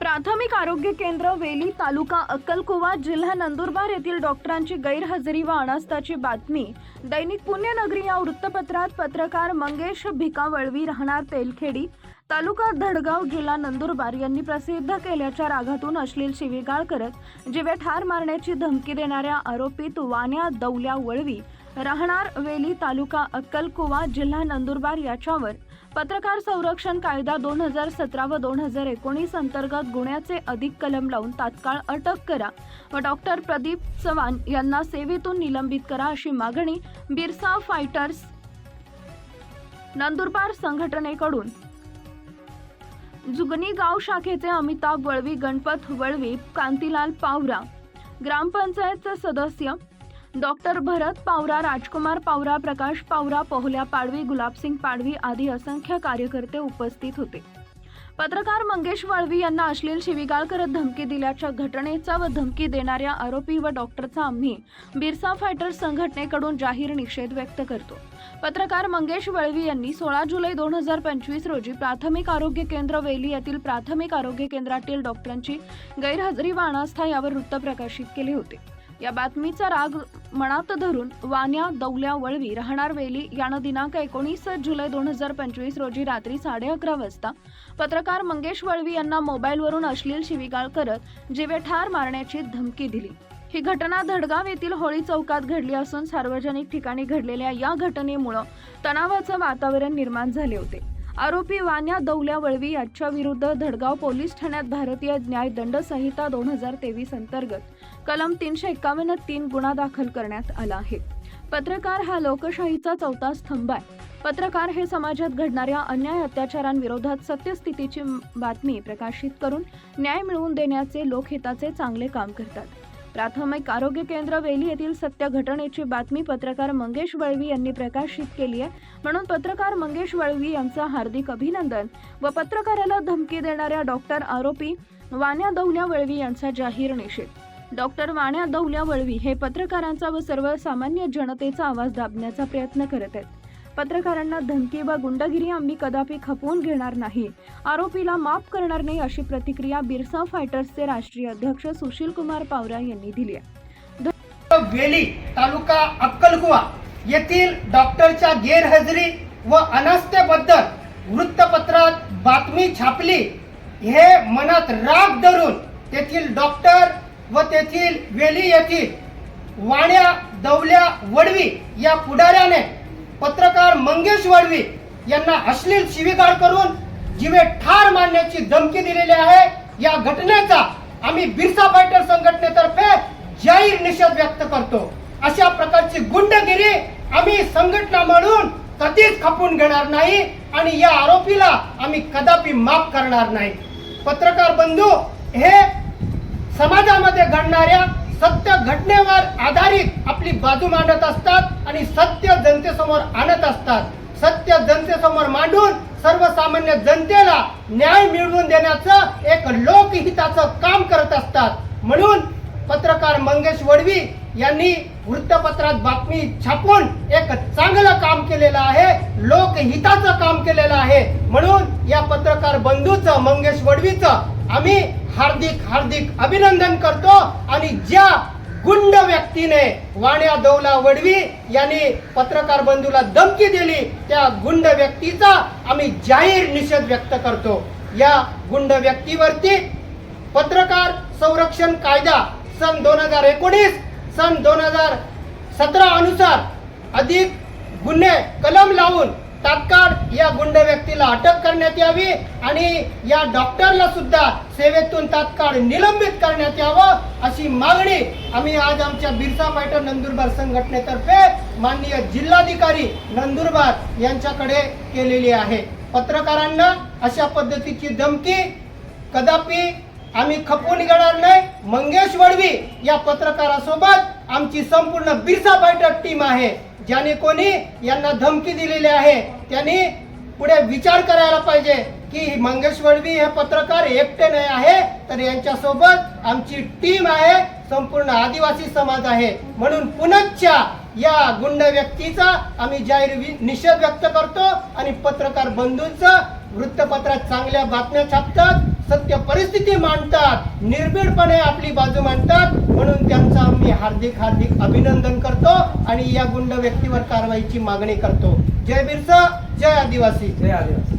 प्राथमिक आरोग्य केंद्र वेली तालुका अक्कलकुवा जिल्हा नंदुरबार येथील डॉक्टरांची गैरहजेरी व अनास्थाची बातमी. दैनिक पुण्यनगरी या वृत्तपत्रात पत्रकार मंगेश भिकावळवी राहणार तेलखेडी. तालुका धडगाव जिल्हा नंदुरबार यांनी प्रसिद्ध केल्याच्या रागातून अश्लील शिवीगाळ करत जिवे ठार मारण्याची धमकी देणाऱ्या आरोपीत वाण्या दौल्या वळवी. राहणार वेली तालुका अक्कलकुवा जिल्हा नंदुरबार याच्यावर पत्रकार संरक्षण कायदा दोन हजार सतरा व दोन हजार एकोणीस अंतर्गत गुन्ह्याचे अधिक कलम लावून तात्काळ अटक करा व डॉक्टर प्रदीप चव्हाण यांना सेवेतून निलंबित करा अशी मागणी बिरसा फायटर्स नंदुरबार संघटनेकडून. जुगनी गाव शाखेचे अमिताभ वळवी गणपत वळवी कांतीलाल पावरा ग्रामपंचायतचे सदस्य डॉक्टर भरत पावरा राजकुमार पावरा प्रकाश पावरा पोहल्या पाडवी गुलाबसिंग पाडवी आदी असंख्य कार्यकर्ते उपस्थित होते. पत्रकार मंगेश वळवी यांना अश्लील शिवीगाळ करत धमकी दिल्याच्या घटनेचा व धमकी देणाऱ्या आरोपी व डॉक्टरचा आम्ही बिरसा फायटर्स संघटनेकडून जाहीर निषेध व्यक्त करतो. पत्रकार मंगेश वळवी यांनी सोळा जुलै दोन हजार पंचवीस रोजी प्राथमिक आरोग्य केंद्र वेली येथील प्राथमिक आरोग्य केंद्रातील डॉक्टरांची गैरहजेरी व अनास्था यावर वृत्त प्रकाशित केले होते. या बातमीचा राग मनात धरून वान्या दौल्या वळवी राहणार वेली यानं दिनांक एकोणीस जुलै दोन हजार पंचवीस रोजी रात्री साडे अकरा वाजता पत्रकार मंगेश वळवी यांना मोबाईलवरून अश्लील शिवीगाळ करत जीवे ठार मारण्याची धमकी दिली. ही घटना धडगाव येथील होळी चौकात घडली असून सार्वजनिक ठिकाणी घडलेल्या या घटनेमुळं तणावाचं वातावरण निर्माण झाले होते. आरोपी वान्या दौल्या वळवी याच्या विरुद्ध धडगाव पोलीस ठाण्यात भारतीय न्याय दंड संहिता दोन हजार तेवीस अंतर्गत कलम तीनशे एकावन्न तीन गुन्हा दाखल करण्यात आला आहे. पत्रकार हा लोकशाहीचा चौथा स्तंभ आहे. पत्रकार हे समाजात घडणाऱ्या अन्याय अत्याचारांविरोधात सत्यस्थितीची बातमी प्रकाशित करून न्याय मिळवून देण्याचे लोकहिताचे चांगले काम करतात. प्राथमिक आरोग्य केंद्र वेली येथील सत्य घटनेची बातमी पत्रकार मंगेश वळवी यांनी प्रकाशित केली आहे. म्हणून पत्रकार मंगेश वळवी यांचं हार्दिक अभिनंदन व पत्रकाराला धमकी देणाऱ्या डॉक्टर आरोपी वाण्या दौल्या वळवी यांचा जाहीर निषेध. डॉक्टर वाण्या दौल्या वळवी हे पत्रकारांचा व सर्वसामान्य जनतेचा आवाज दाबण्याचा प्रयत्न करत आहेत. पत्रकारांना धमकी व गुंडगिरी आम्ही कदापि खपवून घेणार नाही. आरोपीला माफ करणार नाही अशी प्रतिक्रिया बिरसा फायटर्सचे राष्ट्रीय अध्यक्ष सुशील कुमार पावरा यांनी दिली आहे. वेली तालुका अक्कलकुवा येथील डॉक्टरच्या गैरहजेरी व अनास्थेबद्दल वृत्तपत्रात बातमी छापली. हे मनात राग धरून तेथील डॉक्टर व तेथील वेली येथील वाण्या दौल्या वडवी या पुढाऱ्याने पत्रकार मंगेश वडवी यांना अश्लील शिवीगाळ करून जीवे ठार मारण्याची धमकी दिलेली आहे. या घटनेचा आम्ही बिरसा फायटर संघटनेतर्फे जाहीर निषेध व्यक्त करतो. अशा प्रकारची गुंडगिरी आम्ही संघटना म्हणून कधीच खपून घेणार नाही आणि या आरोपीला आम्ही कदापि माफ करणार नाही. पत्रकार बंधू हे समाजामध्ये घडणाऱ्या सत्य घटनेवर आधारित आपली बाजू मांडत असतात आणि सत्य जनतेसमोर आणत असतात. सत्य जनतेसमोर मांडून सर्वसामान्य जनतेला न्याय मिळवून देण्याचं एक लोकहिताचं काम करत असतात. म्हणून पत्रकार मंगेश वडवी यांनी वृत्तपत्रात बातमी छापून एक चांगलं काम केलेलं आहे लोकहिताचं काम केलेलं आहे. म्हणून या पत्रकार बंधूचं मंगेश वडवीचं आम्ही हार्दिक हार्दिक अभिनंदन करतो आणि ज्या गुंड व्यक्तीने वाण्या दौला वडवी यांनी पत्रकार बंधूला धमकी दिली त्या गुंड व्यक्तीचा आम्ही जाहीर निषेध व्यक्त करतो. या गुंड व्यक्तीवरती पत्रकार संरक्षण कायदा सन दोन हजार एकोणीस सन दोन हजार सतरा अनुसार अधिक गुन्हे कलम लावून तात्काळ या गुंड व्यक्तीला अटक करण्यात यावी आणि या डॉक्टरला सुद्धा सेवेतून तात्काळ निलंबित करण्यात यावं अशी मागणी आम्ही आज आमच्या बिरसा फायटर नंदुरबार संघटनेतर्फे माननीय जिल्हाधिकारी नंदुरबार यांच्याकडे केलेली आहे. पत्रकारांना अशा पद्धतीची धमकी कदापि आम्ही खपून घेणार नाही. मंगेश वडवी या पत्रकारासोबत आमची संपूर्ण बिरसा फायटर टीम आहे. ज्याने कोणी यांना धमकी दिलेली आहे त्यांनी पुढे विचार करायला पाहिजे की मंगेश हे पत्रकार एकटे नाही आहे तर यांच्यासोबत आमची टीम आहे संपूर्ण आदिवासी समाज आहे. म्हणून पुनच्च्या या गुंड व्यक्तीचा आम्ही जाहीर वि- निषेध व्यक्त करतो आणि पत्रकार बंधूंचं वृत्तपत्रात चांगल्या बातम्या छापतात सत्य परिस्थिती मांडतात निर्भीडपणे आपली बाजू मांडतात हार्दिक हार्दिक अभिनंदन करतो आणि या गुंड व्यक्तीवर कारवाईची मागणी करतो. जय बिरसा जय आदिवासी. जय आदिवासी.